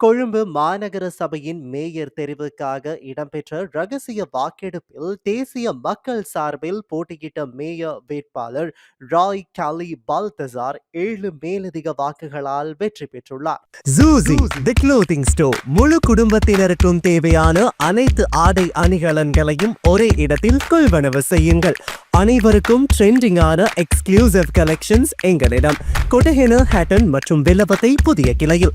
கொழும்பு மாநகர சபையின் மேயர் தெரிவுக்காக இடம்பெற்ற ரகசிய வாக்கெடுப்பில் தேசிய மக்கள் சார்பில் போட்டியிட்ட மேயர் வேட்பாளர் ராய் கலி பால்தசார் ஏழு மேலதிக வாக்குகளால் வெற்றி பெற்றுள்ளார். ஜூசி தி க்ளோத்திங் ஸ்டோர் முழு குடும்பத்தினருக்கும் தேவையான அனைத்து ஆடை அணிகலன்களையும் ஒரே இடத்தில் கொள்வனவு செய்யுங்கள். அனைவருக்கும் ட்ரெண்டிங்கான எக்ஸ்க்ளூசிவ் கலெக்ஷன்ஸ் எங்களிடம். கொட்டஹென ஹேட்டன் மற்றும் வில்லபத்தை புதிய கிளையில்.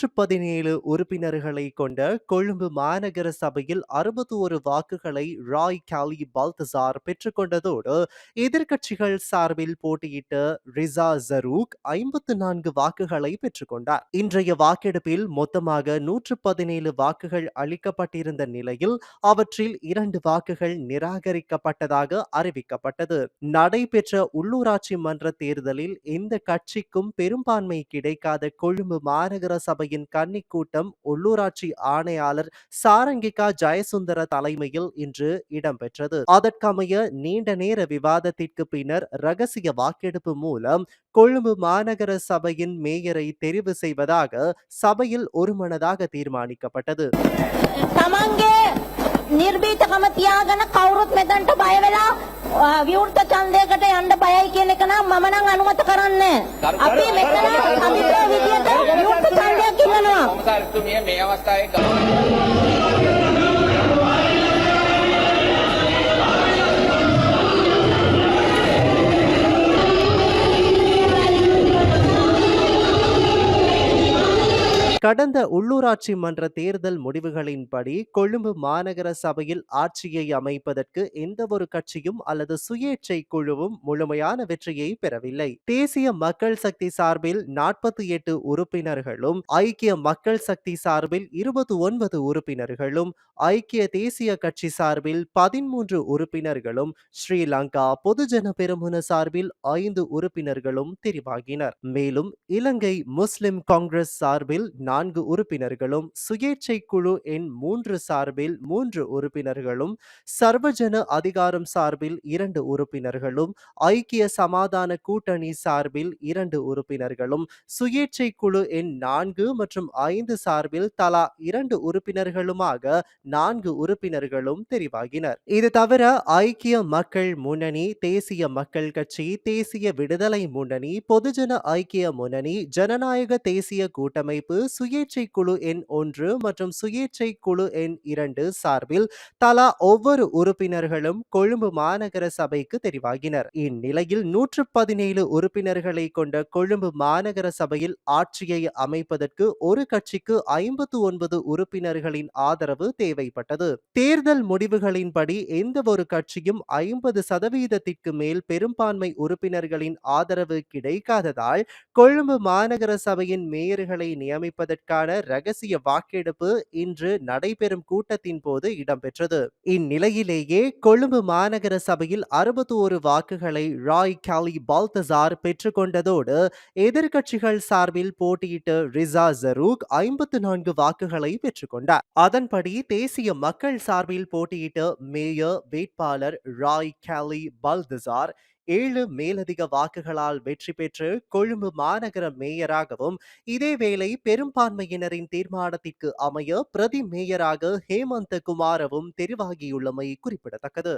நூற்று பதினேழு உறுப்பினர்களை கொண்ட கொழும்பு மாநகர சபையில் அறுபத்தி ஒரு வாக்குகளை ராய் காலி பால்தசார் பெற்றுக்கொண்டதோடு எதிர்க்கட்சிகள் சார்பில் போட்டியிட்ட ரிசா ஜரூக் ஐம்பத்து நான்கு வாக்குகளை பெற்றுக்கொண்டார். இன்றைய வாக்கெடுப்பில் மொத்தமாக நூற்று பதினேழு வாக்குகள் அளிக்கப்பட்டிருந்த நிலையில் அவற்றில் இரண்டு வாக்குகள் நிராகரிக்கப்பட்டதாக அறிவிக்கப்பட்டது. நடைபெற்ற உள்ளூராட்சி மன்ற தேர்தலில் எந்த கட்சிக்கும் பெரும்பான்மை கிடைக்காத கொழும்பு மாநகர சபை சபையின் கன்னி கூட்டம் உள்ளூராட்சி ஆணையாளர் சாரங்கிகா ஜெயசுந்தர தலைமையில் இன்று இடம்பெற்றது அதற்கமைய நீண்ட நேர விவாதத்திற்கு பின்னர் ரகசிய வாக்கெடுப்பு மூலம் கொழும்பு மாநகர சபையின் மேயரை தெரிவு செய்வதாக சபையில் ஒருமனதாக தீர்மானிக்கப்பட்டது තමන්ගේ නිර්භීතකම තියාගෙන කවුරුත් මෙතන්ට බය වෙලා අ, විවෘත ඡන්දයකට යන්න බයයි කියන එක නම් මම නම් අනුමත කරන්නේ නැහැ. අපි මෙතන तुम्ही हे मेळावा असता एक கடந்த உள்ளூராட்சி மன்ற தேர்தல் முடிவுகளின்படி கொழும்பு மாநகர சபையில் ஆட்சியை அமைப்பதற்கு எந்த ஒரு கட்சியும் அல்லது சுயேட்சை குழுவும் முழுமையான வெற்றியை பெறவில்லை. தேசிய மக்கள் சக்தி சார்பில் நாற்பத்தி எட்டு உறுப்பினர்களும் ஐக்கிய மக்கள் சக்தி சார்பில் இருபத்தி ஒன்பது உறுப்பினர்களும் ஐக்கிய தேசிய கட்சி சார்பில் பதிமூன்று உறுப்பினர்களும் ஸ்ரீலங்கா பொதுஜன பெருமுன சார்பில் ஐந்து உறுப்பினர்களும் தெரிவாகினர். மேலும் இலங்கை முஸ்லிம் காங்கிரஸ் சார்பில் நான்கு உறுப்பினர்களும் சுயேட்சை குழு எண் மூன்று சார்பில் மூன்று உறுப்பினர்களும் சர்வஜன அதிகாரம் சார்பில் இரண்டு உறுப்பினர்களும் ஐக்கிய சமாதான கூட்டணி சார்பில் இரண்டு உறுப்பினர்களும் சுயேட்சை குழு எண் நான்கு மற்றும் ஐந்து சார்பில் தலா இரண்டு உறுப்பினர்களுமாக நான்கு உறுப்பினர்களும் தெரிவாகினர். இது தவிர ஐக்கிய மக்கள் முன்னணி தேசிய மக்கள் கட்சி தேசிய விடுதலை முன்னணி பொதுஜன ஐக்கிய முன்னணி ஜனநாயக தேசிய கூட்டமைப்பு சுயேட்சை குழு எண் ஒன்று மற்றும் சுயேட்சை குழு எண் இரண்டு சார்பில் தலா ஒவ்வொரு உறுப்பினர்களும் கொழும்பு மாநகர சபைக்கு தெரிவாகினர். இந்நிலையில் நூற்று பதினேழு உறுப்பினர்களை கொண்ட கொழும்பு மாநகர சபையில் ஆட்சியை அமைப்பதற்கு ஒரு கட்சிக்கு ஐம்பத்து ஒன்பது உறுப்பினர்களின் ஆதரவு தேவைப்பட்டது. தேர்தல் முடிவுகளின்படி எந்த ஒரு கட்சியும் ஐம்பது சதவீதத்திற்கு மேல் பெரும்பான்மை உறுப்பினர்களின் ஆதரவு கிடைக்காததால் கொழும்பு மாநகர சபையின் மேயர்களை நியமிப்பது நியமிப்பதற்கான ரகசிய வாக்கெடுப்பு இன்று நடைபெறும் கூட்டத்தின் போது இடம்பெற்றது. இந்நிலையிலேயே கொழும்பு மாநகர சபையில் அறுபத்தி ஒரு வாக்குகளை ராய் காலி பால்தசார் பெற்றுக்கொண்டதோடு எதிர்க்கட்சிகள் சார்பில் போட்டியிட்ட ரிசா ஜரூக் ஐம்பத்து நான்கு வாக்குகளை பெற்றுக்கொண்டார். அதன்படி தேசிய மக்கள் சார்பில் போட்டியிட்ட மேயர் வேட்பாளர் ராய் காலி பால்தசார் ஏழு மேலதிக வாக்குகளால் வெற்றி பெற்று கொழும்பு மாநகர மேயராகவும் இதேவேளை பெரும்பான்மையினரின் தீர்மானத்திற்கு அமைய பிரதி மேயராக ஹேமந்த குமாரவும் தெரிவாகியுள்ளமை குறிப்பிடத்தக்கது.